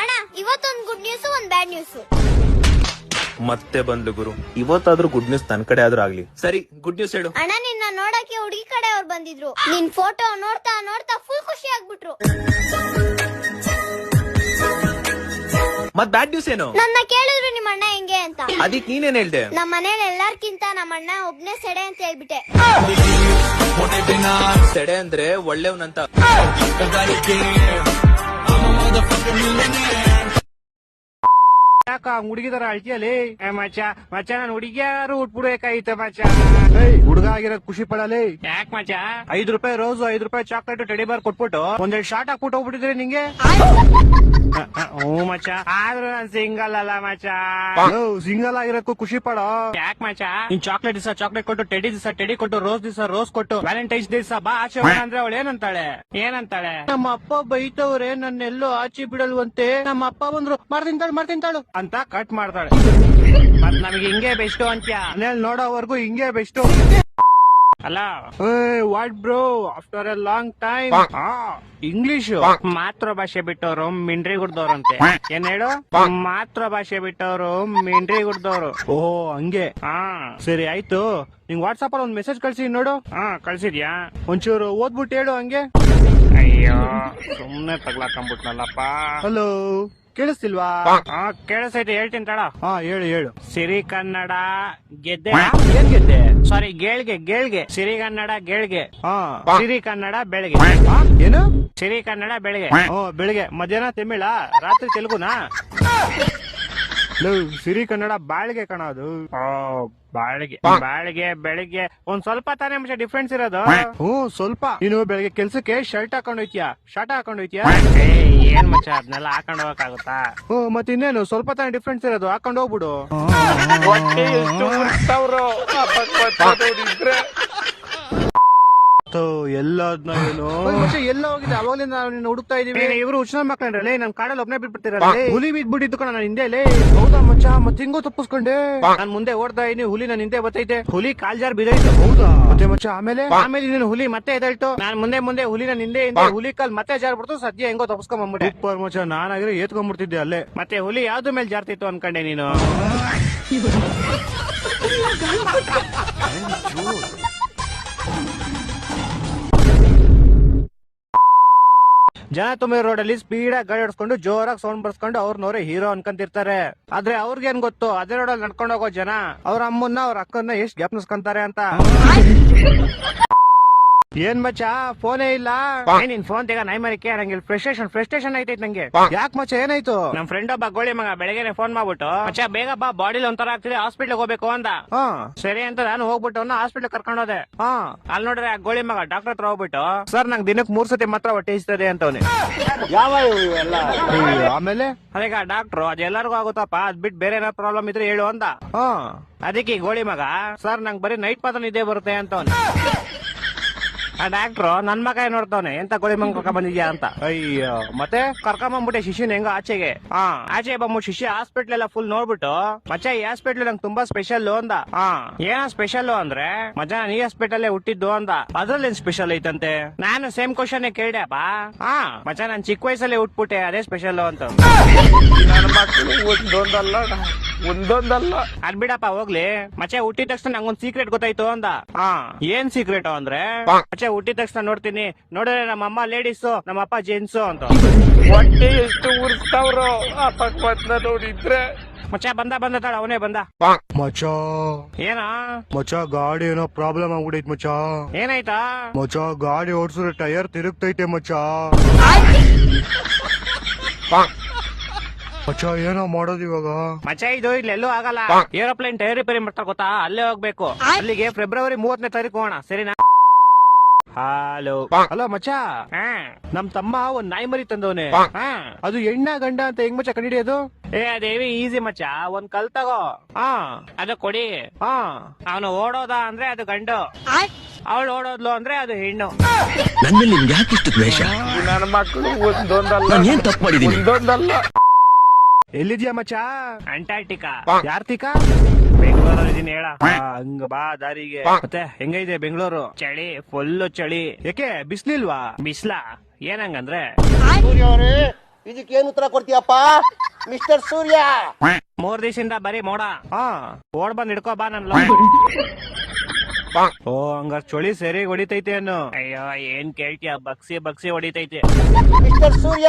ಅಣ್ಣ ಇವತ್ತೊಂದು good news ಒಂದ್ ಬ್ಯಾಡ್ ನ್ಯೂಸ್ ಮತ್ತೆ ಬಂದ್ಲು ಗುರು. ಇವತ್ತಾದ್ರೂ ಗುಡ್ ನ್ಯೂಸ್ ನನ್ ಕಡೆ ಆದ್ರೂ ಆಗ್ಲಿ. ಸರಿ ಗುಡ್ ನ್ಯೂಸ್ ಹೇಳು. ಅಣ್ಣ ನಿನ್ನ ನೋಡಕ್ಕೆ ಹುಡುಗಿ ಕಡೆ ಅವ್ರು ಬಂದಿದ್ರು. ನಿನ್ ಫೋಟೋ ನೋಡ್ತಾ ನೋಡ್ತಾ ಫುಲ್ ಖುಷಿ ಆಗ್ಬಿಟ್ರು. ಮತ್ ಬ್ಯಾಡ್ ನ್ಯೂಸ್ ಏನು? ನನ್ನ ಕೇಳಿದ್ರು ನಿಮ್ಮ ಅಣ್ಣ ಹೆಂಗೆ ಅಂತ. ಅದಕ್ಕೆ ನೀನೇನ್ ಹೇಳ್ದೆ? ನಮ್ಮ ಮನೇಲಿ ಎಲ್ಲಾರ್ಕಿಂತ ನಮ್ಮ ಅಣ್ಣ ಒಬ್ನೇ ಸೆಡೆ ಅಂತ ಹೇಳ್ಬಿಟ್ಟೆ. ಸೆಡೆ ಅಂದ್ರೆ ಒಳ್ಳೆಯವನಂತ ಯಾಕ ಹುಡುಗಿದರ ಅಳ್ತಿಯಲ್ಲಿ? ಮಚ್ಚ ಮಚ್ಚ ನಾನು ಹುಡುಗಿಯಾರು ಉಟ್ಬಿಡ್ಬೇಕಾಗಿತ್ತು ಮಚ್ಚ. ಹುಡುಗ ಆಗಿರೋದ್ ಖುಷಿ ಪಡಲಿ? ಯಾಕೆ ಮಚ್ಚ? ಐದ್ ರೂಪಾಯಿ ರೋಸ್ ಐದ್ ರೂಪಾಯಿ ಚಾಕ್ಲೇಟ್ ಟೆಡಿ ಬಾರ್ ಕೊಟ್ಬಿಟ್ಟು ಒಂದೆರಡು ಶಾರ್ಟ್ ಹಾಕ್ಬಿಟ್ಟು ಹೋಗ್ಬಿಟ್ಟಿದ್ರಿ ನಿಂಗೆ? ಹ್ಞೂ ಮಚ್ಚ. ಆದ್ರೂ ನಾನ್ ಸಿಂಗಲ್ ಅಲ್ಲ ಮಚ್ಚ. ಸಿಂಗಲ್ ಆಗಿರೋಕ್ಕೂ ಖುಷಿ ಪಡೋ? ಯಾಕೆ ಮಚ್ಚ? ನೀನ್ ಚಾಕ್ಲೇಟ್ ದಿವಸ ಚಾಕ್ಲೇಟ್ ಕೊಟ್ಟು ಟೆಡಿ ದಿವಸ ಟೆಡಿ ಕೊಟ್ಟು ರೋಸ್ ದಿವಸ ರೋಸ್ ಕೊಟ್ಟು ವ್ಯಾಲೆಂಟೈನ್ಸ್ ದಿವಸ ಬಾ ಆಚೆ ಅಂದ್ರೆ ಅವಳು ಏನಂತಾಳೆ? ಏನಂತಾಳೆ? ನಮ್ಮ ಅಪ್ಪ ಬೈತವ್ರೆ ನನ್ನೆಲ್ಲೋ ಆಚೆ ಬಿಡಲ್ವಂತೆ. ನಮ್ಮ ಅಪ್ಪ ಬಂದ್ರು ಮಾಡ್ತಿಂತಾಳು ಮಾಡ್ತಿಂತಾಳು ಅಂತ ಕಟ್ ಮಾಡ್ತಾಳೆ. ಮತ್ ನಮ್ಗೆ ಹಿಂಗೆ ಬೆಸ್ಟ್ ಅಂತ್ಯ. ಮನೇಲಿ ನೋಡೋವರೆಗೂ ಹಿಂಗೆ ಬೆಸ್ಟ್ ಅಲ್ಲ? What bro after a long time English ಮಾತೃ ಭಾಷೆ ಬಿಟ್ಟವರು ಮಿಂಡ್ರಿ ಗುಡ್ದವ್ರಂತೆ ಏನ್ ಹೇಳು? ಮಾತೃ ಭಾಷೆ ಬಿಟ್ಟವರು ಮಿಂಡ್ರಿ ಗುಡ್ದವ್ರು ಓ ಹಂಗೆ. ಹಾ. ಸರಿ ಆಯ್ತು. ನಿಂಗ್ ವಾಟ್ಸಾಪ್ ಅಲ್ಲಿ ಒಂದ್ ಮೆಸೇಜ್ ಕಳ್ಸಿ ನೋಡು. ಹಾ ಕಳ್ಸಿದ್ಯಾ? ಒಂಚೂರು ಓದ್ಬಿಟ್ಟು ಹೇಳು ಹಂಗೆ. ಅಯ್ಯೋ ಸುಮ್ನೆ ತಗ್ಲಾಕಂಬಿಟ್ನಲ್ಲಪ್ಪ ಹಲೋ ಕೇಳಿಸ್ತಿಲ್ವಾ? ಹಾ. ಕೇಳಿಸೈತೆ ಹೇಳ್ತೀನಿ ತಡ ಹಾ ಹೇಳು ಹೇಳು. ಸಿರಿ ಕನ್ನಡ ಗೆದ್ದೆ. ಏನ್ ಗೆದ್ದೆ? ಸಾರಿ ಗೇಳ್ಗೆ ಗೇಳ್ಗೆ. ಸಿರಿ ಕನ್ನಡ ಗೇಳ್ಗೆ. ಸಿರಿ ಕನ್ನಡ ಬೆಳಗ್ಗೆ ಏನು? ಸಿರಿ ಕನ್ನಡ ಬೆಳಗ್ಗೆ ಓ ಬೆಳಗ್ಗೆ ಮಧ್ಯಾಹ್ನ ತಮಿಳ ರಾತ್ರಿ ತೆಲುಗುನಾ? ಸಿರಿ ಕನ್ನಡ ಬಾಳ್ಗೆ ಕಣದು ಬಾಳ್ಗೆ. ಬಾಳ್ಗೆ ಬೆಳಿಗ್ಗೆ ಒಂದ್ ಸ್ವಲ್ಪ ತಾನೇ ಮುಂಚೆ ಡಿಫ್ರೆನ್ಸ್ ಇರೋದು? ಹ್ಞೂ ಸ್ವಲ್ಪ. ನೀನು ಬೆಳಿಗ್ಗೆ ಕೆಲ್ಸಕ್ಕೆ ಶರ್ಟ್ ಹಾಕೊಂಡ್ ಹೋಯ್ತಿಯಾ? ಶರ್ಟ್ ಹಾಕೊಂಡ್ ಹೋಯ್ತಿಯಾ? ಏನ್ ಮಚ್ಚ ಅದನ್ನೆಲ್ಲ ಹಾಕೊಂಡ್ ಹೋಗಕ್ಕಾಗುತ್ತಾ? ಹ್ಞೂ ಮತ್ತೆ ಇನ್ನೇನು ಸ್ವಲ್ಪ ತಾನೇ ಡಿಫ್ರೆನ್ಸ್ ಇರೋದು ಹಾಕೊಂಡ್ ಹೋಗ್ಬಿಡು. ಎಲ್ಲದ್ನ ಏನು. ಎಲ್ಲ ಹೋಗಿದೆ. ಅವಾಗಲಿಂದ ನಾವು ನಿನ್ನ ಹುಡುಕ್ತಾ ಇದೀವಿ. ಇವರು ಹುಚ್ಚನ ಮಕ್ಕಳೇ ನಮ್ ಕಾಡಲ್ಲಿ ಒಬ್ನೇ ಬಿಟ್ಬಿಡ್ತೀರಲ್ಲ ಹುಲಿ ಬಿದ್ಬಿಟ್ಟಿದ್ದು ಕಣ ನಾನು ಹಿಂದೆ ಹೌದಾ ಮಚ್ಚ? ಮತ್ತೆ ಹಿಂಗೋ ತಪ್ಪಿಸ್ಕೊಂಡೆ. ನಾನ್ ಮುಂದೆ ಓಡ್ತಾ ಇದೀನಿ ಹುಲಿ ನನ್ನ ಹಿಂದೆ ಬತ್ತೈತೆ. ಹುಲಿ ಕಾಲ್ಜಾರ್ ಬಿದ್ದೈತೆ ಹೌದಾ? ಮತ್ತೆ ಮಚ್ಚ ಆಮೇಲೆ? ಆಮೇಲೆ ನೀನು ಹುಲಿ ಮತ್ತೆ ಎದಳ್ತು? ನಾನ್ ಮುಂದೆ ಮುಂದೆ ಹುಲಿ ನನ್ನ ಹಿಂದೆ ಹಿಂದೆ ಹುಲಿ ಕಾಲ್ ಮತ್ತೆ ಜಾರ್ ಬಿಡ್ತು ಸದ್ಯ ಹೆಂಗೋ ತಪ್ಪಿಸ್ಕೊಂಡ್ ಬಂದ್ಬಿಟ್ಟೆ ಸೂಪರ್ ಮಚ್ಚ ನಾನಾಗಿರೋ ಏತ್ಕೊಂಡ್ಬಿಡ್ತಿದ್ದೆ ಅಲ್ಲೇ. ಮತ್ತೆ ಹುಲಿ ಯಾವ್ದು ಮೇಲೆ ಜಾರ್ತಿತ್ತು ಅನ್ಕೊಂಡೆ ನೀನು? ಜನ ತುಂಬಿದ ರೋಡ್ ಅಲ್ಲಿ ಸ್ಪೀಡ್ ಆಗಿ ಗಾಡಿ ಹೊಡ್ಸ್ಕೊಂಡು ಜೋರಾಗಿ ಸೌಂಡ್ ಬರ್ಸ್ಕೊಂಡು ಅವ್ರನ್ನವ್ರೆ ಹೀರೋ ಅನ್ಕೊಂತಿರ್ತಾರೆ. ಆದ್ರೆ ಅವ್ರಿಗೇನ್ ಗೊತ್ತು? ಅದೇ ರೋಡ್ ಅಲ್ಲಿ ನಡ್ಕೊಂಡು ಹೋಗೋ ಜನ ಅವ್ರ ಅಮ್ಮನ್ನ ಅವ್ರ ಅಕ್ಕನ್ನ ಎಷ್ಟ್ ಜ್ಞಾಪನಿಸ್ಕೊಂತಾರೆ ಅಂತ. ಏನ್ ಮಚ್ಚ? ಫೋನೇ ಇಲ್ಲ. ನಿನ್ ಫೋನ್ ತೆಗ ನೈ ಮರಿಕೆ ನಂಗೆ ಫ್ರಸ್ಟ್ರೇಷನ್ ಫ್ರಸ್ಟ್ರೇಷನ್ ಐತೈತ್ ನಂಗೆ. ಯಾಕೆ ಮಚ್ಚ? ಏನಾಯ್ತು? ನಮ್ ಫ್ರೆಂಡ್ ಒಬ್ಬ ಗೋಳಿ ಮಗ ಬೆಳಗ್ಗೆ ಫೋನ್ ಮಾಡ್ಬಿಟ್ಟು ಮಚ್ಚ ಬೇಗ ಬಾ ಬಾಡಿಲಿ ಒಂಥರ ಆಗ್ತಿದೆ ಹಾಸ್ಪಿಟ್ಲ್ ಹೋಗ್ಬೇಕು ಅಂದ. ಸರಿ ಅಂತ ನಾನು ಹೋಗ್ಬಿಟ್ಟು ಅವ್ನ ಹಾಸ್ಪಿಟ್ಲ್ ಕರ್ಕೊಂಡು ಹೋದೆ. ಅಲ್ಲಿ ನೋಡ್ರೆ ಆ ಗೋಳಿ ಮಗ ಡಾಕ್ಟರ್ ಹತ್ರ ಹೋಗ್ಬಿಟ್ಟು ಸರ್ ನಂಗೆ ದಿನಕ್ಕೆ ಮೂರ್ ಸತಿ ಮಾತ್ರ ಹೊಟ್ಟೆ ಇಸ್ತದೆ ಅಂತವನೆ. ಯಾವ ಆಮೇಲೆ? ಅದೀಗ ಡಾಕ್ಟ್ರು ಅದೆಲ್ಲರಿಗೂ ಆಗುತ್ತಪ್ಪ ಅದ್ ಬಿಟ್ಟು ಬೇರೆ ಏನಾದ್ರು ಪ್ರಾಬ್ಲಮ್ ಇದ್ರೆ ಹೇಳು ಅಂದ. ಅದಕ್ಕೆ ಈ ಗೋಳಿ ಮಗ ಸರ್ ನಂಗೆ ಬರೀ ನೈಟ್ ಮಾತ್ರ ನಿದ್ದೆ ಬರುತ್ತೆ ಅಂತವ್ನೆ. ಆ ಡಾಕ್ಟ್ರು ನನ್ ಮಗ ಏನ್ ನೋಡ್ತಾವನೆ? ಎಂತ ಗೋಳಿ ಮಂಗ್ ಕರ್ಕೊಂಡ್ ಬಂದಿದ್ಯಾ ಅಂತ. ಅಯ್ಯೋ. ಮತ್ತೆ ಕರ್ಕೊಂಡ್ ಬಂದ್ಬಿಟ್ಟೆ ಶಿಶುನ್ ಹೆಂಗ ಆಚೆಗೆ. ಹಾ ಆಚೆ ಬಂದ್ಬಿಟ್ಟು ಶಿಶು ಹಾಸ್ಪಿಟ್ಲ್ ಎಲ್ಲ ಫುಲ್ ನೋಡ್ಬಿಟ್ಟು ಮಚ್ಚ ಈ ಹಾಸ್ಪಿಟ್ಲ್ ನಂಗೆ ತುಂಬಾ ಸ್ಪೆಷಲ್ ಅಂದ. ಹಾ ಏನ ಸ್ಪೆಷಲ್ ಅಂದ್ರೆ ನಾನು ಈ ಹಾಸ್ಪಿಟಲ್ ಹುಟ್ಟಿದ್ದು ಅಂದ. ಅದ್ರಲ್ಲಿ ಏನ್ ಸ್ಪೆಷಲ್ ಐತಂತೆ? ನಾನು ಸೇಮ್ ಕ್ವಶನ್ ಬಾ. ಹಾ ಮಚ್ಚ ನಾನ್ ಚಿಕ್ಕ ವಯಸ್ಸಲ್ಲೇ ಉಟ್ಬಿಟ್ಟೆ ಅದೇ ಸ್ಪೆಷಲ್ ಅಂತ. ಒಂದೊಂದಲ್ಲ ಒಂದೊಂದಲ್ಲ. ಅದ್ ಬಿಡಪ್ಪ ಹೋಗ್ಲಿ. ಮಚ್ಚೆ ಹುಟ್ಟಿದ ತಕ್ಷಣ ನಂಗೊಂದ್ ಸೀಕ್ರೆಟ್ ಗೊತ್ತಾಯ್ತು ಅಂದ. ಹಾ ಏನ್ ಸೀಕ್ರೆಟ್ ಅಂದ್ರೆ ಮಚ್ಚೆ ಹುಟ್ಟಿದ ತಕ್ಷಣ ನೋಡ್ತೀನಿ. ನೋಡಿದ್ರೆ ನಮ್ಮ ಅಮ್ಮ ಲೇಡೀಸು ನಮ್ಮ ಅಪ್ಪ ಜೆಂಟ್ಸು ಅಂತ. ಹೊಟ್ಟೆ ಎಷ್ಟು ಉರ್ಸ್ತಾವ್ರೋ ಆ ಪಕ್ವತ್ನ ನೋಡಿದ್ರೆ. ಮಚ್ಚ ಬಂದ ಬಂದ ತಾಳ ಅವನೇ ಬಂದ. ಮಚ ಏನ? ಮಚ ಗಾಡಿ ಏನೋ ಪ್ರಾಬ್ಲಮ್ ಆಗ್ಬಿಡೈತ್ ಮಚ ಏನಾಯ್ತಾ? ಮಚ ಗಾಡಿ ಓಡಿಸಿದ್ರೆ ಟೈರ್ ತಿರುಗ್ತೈತೆ ಮಚ ಮಚ ಏನೋ ಮಾಡೋದು ಇವಾಗ. ಮಚ ಇದು ಇಲ್ಲೆಲ್ಲೂ ಆಗಲ್ಲ. ಏರೋಪ್ಲೇನ್ ಟೈರ್ ರಿಪೇರಿ ಮಾಡ್ತಾ ಗೊತ್ತಾ? ಅಲ್ಲೇ ಹೋಗ್ಬೇಕು. ಅಲ್ಲಿಗೆ ಫೆಬ್ರವರಿ ಮೂವತ್ತನೇ ತಾರೀಕು ಹೋಗೋಣ. ಸರಿನಾ? ಹಲೋ. ಹಲೋ ಮಚ್ಚ. ನಮ್ ತಮ್ಮ ಒಂದ್ ನಾಯಿ ಮರಿ ತಂದವನೆ. ಅದು ಎಣ್ಣ ಗಂಡ ಅಂತ ಹೆಂಗ್ ಮಚ್ಚ ಕಂಡಿಡಿಯೋದು ಏ ಅದೇವಿ ಈಸಿ ಮಚ್ಚ. ಒಂದ್ ಕಲ್ ತಗೋ. ಹಾ. ಅದು ಕೊಡಿ. ಹಾ. ಅವನು ಓಡೋದ ಅಂದ್ರೆ ಅದು ಗಂಡು. ಅವಳು ಓಡೋದ್ಲು ಅಂದ್ರೆ ಅದು ಹೆಣ್ಣು. ನನ್ನಲ್ಲಿ ನಿಮ್ಗೆ ಯಾಕಿಷ್ಟು ದ್ವೇಷ? ನನ್ನ ಮಕ್ಕಳು ಒಂದೊಂದಲ್ಲ. ನಾನು ಏನ್ ತಪ್ಪು ಮಾಡಿದೀನಿ ಒಂದೊಂದಲ್ಲ. ಎಲ್ಲಿದ್ಯಾ ಮಚ್ಚ? ಅಂಟಾರ್ಟಿಕಾ ಯಾರ್ಟಿಕಾ ಬೆಂಗಳೂರಲ್ಲಿ ಇದೀನಿ ಹೇಳ ಹಂಗ ಬಾ ದಾರಿಗೆ. ಮತ್ತೆ ಹೆಂಗೈದೆ ಬೆಂಗಳೂರು? ಚಳಿ ಫುಲ್ ಚಳಿ. ಯಾಕೆ ಬಿಸ್ಲಿಲ್ವಾ? ಬಿಸ್ಲ? ಏನಂಗಂದ್ರೆ? ಸೂರ್ಯ ಅವರೇ ಇದಕ್ಕೇನು ಉತ್ತರ ಕೊಡ್ತೀಯಪ್ಪ? ಮಿಸ್ಟರ್ ಸೂರ್ಯ! ಮೂರ್ ದಿವಸದಿಂದ ಬರೀ ಮೋಡ. ಹಾ ಓಡ್ ಬಂದ್ ಹಿಡ್ಕೋ ಬಾ ನನ್ ಓ ಹಂಗಾರ್ ಚಳಿ ಸರಿ ಹೊಡಿತೈತೆ ಅನ್ನು. ಅಯ್ಯೋ ಏನ್ ಕೇಳ್ತಿಯ? ಬಗ್ಸಿ ಬಗ್ಸಿ ಹೊಡಿತೈತೆ. ಮಿಸ್ಟರ್ ಸೂರ್ಯ!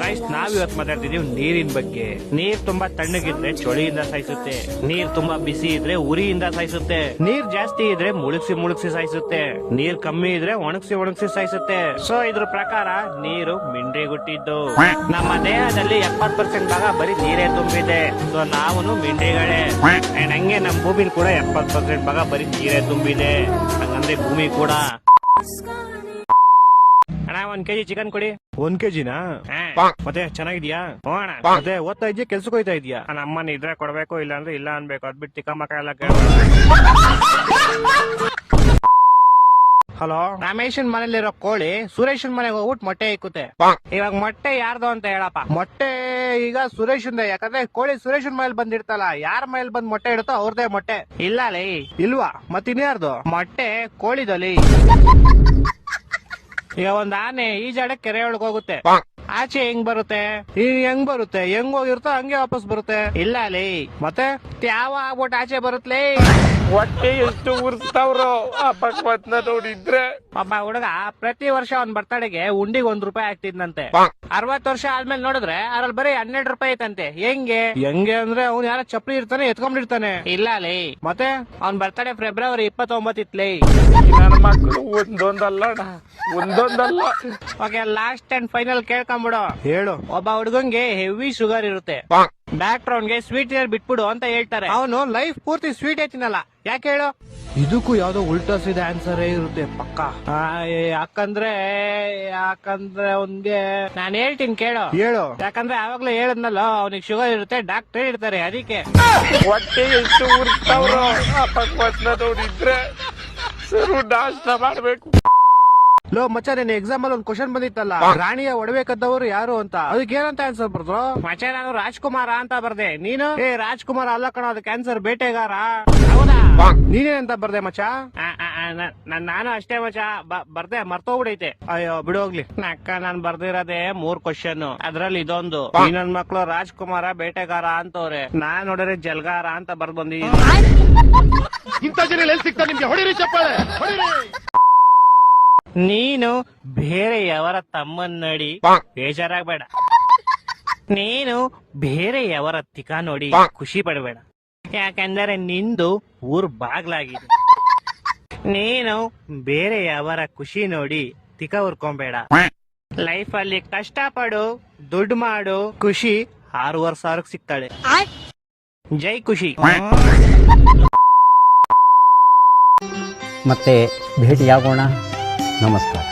ಗೈಸ್ ನಾವ್ ಇವತ್ ಮಾತಾಡ್ತಿದೀವಿ ನೀರಿನ ಬಗ್ಗೆ. ನೀರ್ ತುಂಬಾ ತಣ್ಣಗಿದ್ರೆ ಚಳಿಯಿಂದ ಸಾಯಿಸುತ್ತೆ. ನೀರ್ ತುಂಬಾ ಬಿಸಿ ಇದ್ರೆ ಉರಿಯಿಂದ ಸಾಯಿಸುತ್ತೆ. ನೀರ್ ಜಾಸ್ತಿ ಇದ್ರೆ ಮುಳುಗ್ಸಿ ಮುಳುಗ್ಸಿ ಸಾಯಿಸುತ್ತೆ. ನೀರ್ ಕಮ್ಮಿ ಇದ್ರೆ ಒಣಗ್ಸಿ ಒಣಗ್ಸಿ ಸಾಯಿಸುತ್ತೆ. ಸೊ ಇದ್ರ ಪ್ರಕಾರ ನೀರು ಮಿಂಡ್ರಿಗುಟ್ಟಿದ್ದು. ನಮ್ಮ ದೇಹದಲ್ಲಿ ಎಪ್ಪತ್ ಪರ್ಸೆಂಟ್ ಭಾಗ ಬರೀ ನೀರೇ ತುಂಬಿದೆ. ಸೊ ನಾವು ಮಿಂಡ್ರಿಗಳೇ. ಅಂಡ್ ಹಂಗೆ ನಮ್ ಭೂಮಿ ಕೂಡ ಎಪ್ಪತ್ ಪರ್ಸೆಂಟ್ ಭಾಗ ಬರೀ ನೀರೇ ತುಂಬಿದೆ. ಹಂಗಂದ್ರೆ ಭೂಮಿ ಕೂಡ. ಒಂದ್ ಕೆಜಿ ಚಿಕನ್ ಕೊಡಿ. ಒಂದ್ ಕೆಜಿನಾ? ಮತ್ತೆ ಚೆನ್ನಾಗಿದ್ಯಾ? ಮತ್ತೆ ಓದ್ತಾ ಇದ್ಯಾ ಕೆಲ್ಸಕ್ಕೆ ಹೋಯ್ತಾ ಇದ್ಯಾ? ನಮ್ಮನ್ನ ಇದ್ರೆ ಕೊಡ್ಬೇಕು ಇಲ್ಲ ಅಂದ್ರೆ ಇಲ್ಲ ಅನ್ಬೇಕು. ಅದ್ಬಿಟ್ಟು ತಿಕ್ಕ ಮಕ್ಕ ಎಲ್ಲ ಹಲೋ? ರಮೇಶನ್ ಮನೇಲಿರೋ ಕೋಳಿ ಸುರೇಶನ್ ಮನೆಗೆ ಹೋಗ್ಬಿಟ್ಟು ಮೊಟ್ಟೆ ಇಕ್ಕುತ್ತೆ. ಇವಾಗ ಮೊಟ್ಟೆ ಯಾರ್ದು ಅಂತ ಹೇಳಪ್ಪ. ಮೊಟ್ಟೆ ಈಗ ಸುರೇಶನ್ ಯಾಕಂದ್ರೆ ಕೋಳಿ ಸುರೇಶನ್ ಮನೇಲಿ ಬಂದಿರ್ತಲ್ಲ ಯಾರ ಮನೇಲಿ ಬಂದ್ ಮೊಟ್ಟೆ ಇಡುತ್ತೋ ಅವ್ರದೇ ಮೊಟ್ಟೆ. ಇಲ್ಲ ಲೈ. ಇಲ್ವಾ? ಮತ್ತಿನ್ಯಾರ್ದು? ಮೊಟ್ಟೆ ಕೋಳಿದಲ್ಲಿ. ಈಗ ಒಂದ್ ಆನೆ ಈಜಾಡ ಕೆರೆ ಒಳಗ್ ಹೋಗುತ್ತೆ. ಆಚೆ ಹೆಂಗ್ ಬರುತ್ತೆ? ಈ ಹೆಂಗ್ ಬರುತ್ತೆ? ಹೆಂಗ್ ಹೋಗಿರುತ್ತೋ ಹಂಗೆ ವಾಪಸ್ ಬರುತ್ತೆ. ಇಲ್ಲ ಲೇ. ಮತ್ತೆ ಯಾವ ಆಗ್ಬಿಟ್ಟು ಆಚೆ ಬರುತ್ತಲೇ ಹೊಟ್ಟೆ ಎಷ್ಟು ಉರ್ಸ್ತಾವ್ರೋ ಆ ಭಗವತ್ನ ನೋಡಿದ್ರೆ. ಒಬ್ಬ ಹುಡುಗ ಪ್ರತಿ ವರ್ಷ ಅವ್ನ್ ಬರ್ತಡೆಗೆ ಉಂಡಿಗೆ ಒಂದ್ ರೂಪಾಯಿ ಆಗ್ತಿದ್ನಂತೆ ಅರವತ್ ವರ್ಷ ಆದ್ಮೇಲೆ ನೋಡಿದ್ರೆ ಅದ್ರಲ್ಲಿ ಬರೀ ಹನ್ನೆರಡು ರೂಪಾಯಿ ಐತಂತೆ. ಹೆಂಗೆ? ಹೆಂಗೆ ಅಂದ್ರೆ ಅವ್ನ್ ಯಾರ ಚಪ್ಪಲಿ ಇರ್ತಾನೆ ಎತ್ಕೊಂಡಿರ್ತಾನೆ ಇಲ್ಲ ಲೇ. ಮತ್ತೆ? ಅವ್ನ್ ಬರ್ತಡೆ ಫೆಬ್ರವರಿ ಇಪ್ಪತ್ತೊಂಬತ್ತು ಇತ್ಲೇ ನನ್ನ ಮಕ್ಕಳು ಒಂದೊಂದಲ್ಲ ಒಂದೊಂದಲ್ಲ. ಓಕೆ ಲಾಸ್ಟ್ ಅಂಡ್ ಫೈನಲ್ ಕೇಳ್ಕೊಂಬಿಡು. ಹೇಳು. ಒಬ್ಬ ಹುಡುಗಂಗೆ ಹೆವಿ ಶುಗರ್ ಇರುತ್ತೆ. ಡಾಕ್ಟರ್ ಅವ್ನ್ಗೆ ಸ್ವೀಟ್ ಏರ್ ಬಿಟ್ಬಿಡು ಅಂತ ಹೇಳ್ತಾರೆ. ಅವನು ಲೈಫ್ ಪೂರ್ತಿ ಸ್ವೀಟ್ ತಿನ್ನಲ್ಲ ಯಾಕೆ ಹೇಳು? ಇದಕ್ಕೂ ಯಾವ್ದೋ ಉಲ್ಟಾ ಸೀದಾ ಆನ್ಸರ್ ಇರುತ್ತೆ ಪಕ್ಕ. ಯಾಕಂದ್ರೆ ಯಾಕಂದ್ರೆ ಒಂದೇ ನಾನು ಹೇಳ್ತೀನಿ ಕೇಳು. ಹೇಳು. ಯಾಕಂದ್ರೆ ಆವಾಗ್ಲೇ ಹೇಳದ್ನಲ್ಲ ಅವನಿಗೆ ಶುಗರ್ ಇರುತ್ತೆ ಡಾಕ್ಟರ್ ಇರ್ತಾರೆ ಅದಕ್ಕೆ. ಹೊಟ್ಟೆ ಎಷ್ಟು ಉರ್ಸ್ತಾವ್ರೋ ಇದ್ರೆ ಸರು ಮಾಡ್ಬೇಕು. ಲೋ ಮಚ್ಚ ನಿನ್ನ ಎಕ್ಸಾಮ್ ಅಲ್ಲಿ ಒಂದು ಕ್ವಶನ್ ಬಂದಿತ್ತಲ್ಲ? ರಾಣಿಯ ಒಡವೆ ಕದ್ದವರು ಯಾರು ಅಂತ? ಅದಕ್ಕೆ ಏನಂತ ಆನ್ಸರ್ ಬರ್ದ್ರು? ಮಚ್ಚ ನಾನು ರಾಜ್ಕುಮಾರ ಅಂತ ಬರ್ದೆ. ನೀನು? ಏ ರಾಜ್ಕುಮಾರ ಅಲ್ಲ ಕಣ ಅದಕ್ಕೆ ಆನ್ಸರ್ ಬೇಟೆಗಾರ. ಹೌದಾ? ನೀನೇನಂತ ಬರ್ದೆ ಮಚ್ಚ? ನಾನು ಅಷ್ಟೇ ಮಚ್ಚ. ಬರ್ದೆ ಮರ್ತೋಗ್ಬಿಡೈತೆ. ಅಯ್ಯೋ ಬಿಡು ಹೋಗ್ಲಿ. ಅಕ್ಕ ನಾನ್ ಬರ್ದಿರೋದೇ ಮೂರ್ ಕ್ವಶನ್ ಅದ್ರಲ್ಲಿ ಇದೊಂದು. ನನ್ ಮಕ್ಳು ರಾಜ್ಕುಮಾರ ಬೇಟೆಗಾರ ಅಂತವ್ರೆ. ನಾನ್ ನೋಡಿದ್ರೆ ಜಲ್ಗಾರ ಅಂತ ಬರ್ದ್ ಬಂದಿದ್ದೀನಿ ನೀನು ಬೇರೆ ಯವರ ತಮ್ಮನ್ ನೋಡಿ ಬೇಜಾರಾಗ್ಬೇಡ. ನೀನು ಬೇರೆ ಯವರ ತಿಕ ನೋಡಿ ಖುಷಿ ಪಡಬೇಡ. ಯಾಕಂದರೆ ನಿಂದು ಊರ್ ಬಾಗ್ಲಾಗಿದೆ. ನೀನು ಬೇರೆ ಬೇರೆಯವರ ಖುಷಿ ನೋಡಿ ತಿಕ ಉರ್ಕೊಂಬೇಡ ಲೈಫ್ ಅಲ್ಲಿ ಕಷ್ಟಪಡು, ದುಡ್ಡು ಮಾಡು, ಖುಷಿ ಆರೂವರೆ ಸಾವಿರಕ್ಕೆ ಸಿಗ್ತಾಳೆ. ಜೈ ಖುಷಿ. ಮತ್ತೆ ಭೇಟಿಯಾಗೋಣ. ನಮಸ್ಕಾರ.